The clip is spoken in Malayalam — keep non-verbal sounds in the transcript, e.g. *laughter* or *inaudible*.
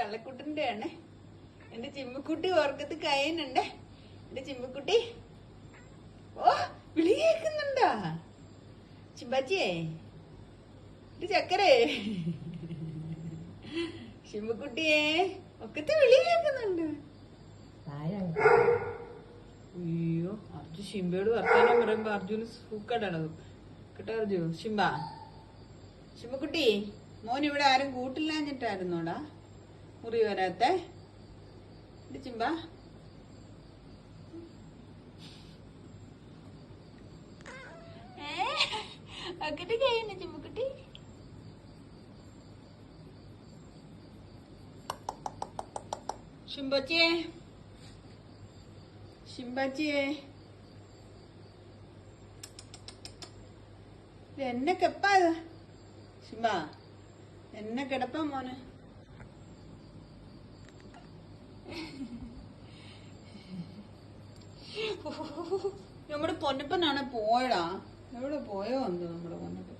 കള്ളക്കുട്ടന്റെ ആണ് എന്റെ ചിമ്മക്കുട്ടി ഓർക്കത്ത് കയനുണ്ട്. എന്റെ ചിമ്മക്കുട്ടി. ഓ വിളി കേക്കുന്നുണ്ടാ ചിമ്പാച്ചിയേ ഇത് ചക്കരേ. ചിമ്മിക്കുട്ടിയെ ഒക്കത്തെ വിളി കേക്കുന്നുണ്ട് അയ്യോ അർജു ശിംബയോട് വർത്താനം പറയുമ്പോ അർജുന് സൂക്കടണത്. കേട്ടോ അർജു ശിംബ. ശിംബക്കുട്ടി മോൻ ഇവിടെ ആരും കൂട്ടില്ലാഞ്ഞിട്ടായിരുന്നോടാ? മുറി വരാത്തെ ഇത് ചിമ്പ അക്കട്ട് കഴിയുന്നു ചിമ്പക്കുട്ടി ഷിംബച്ചിയെ ഷിംബാച്ചിയെ ഇത് എന്നെ കെപ്പാ ഇത് ഷിംബ എന്നെ കിടപ്പാ മോനെ *laughs* നമ്മുടെ പൊന്നപ്പനാണ് പോയടാ. എവിടെ പോയോ എന്തോ നമ്മുടെ പൊന്നപ്പൻ.